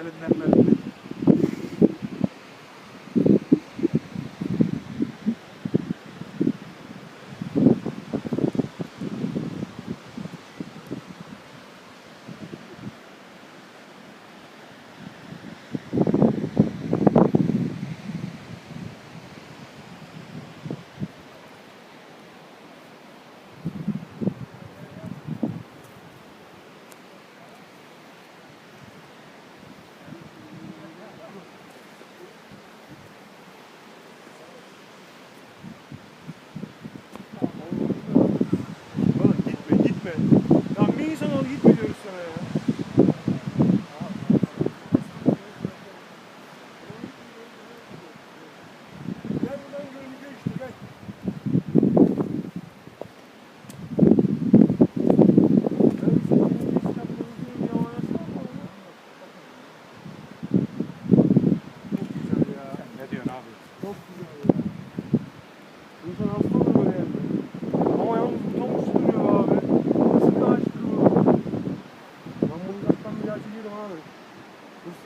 వెళుతుందన్నది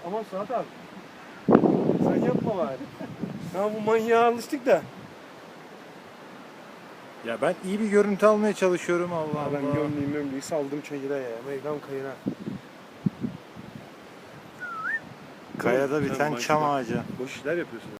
Aman Suat abi. Sen yapma bari. Ya bu manyağa alıştık da. Ya ben iyi bir görüntü almaya çalışıyorum Allah Ya ben Allah. gömleğim gömleği saldım çayıra ya. Meydan kayına. Kayada biten çam ağacı. Boş işler yapıyorsun.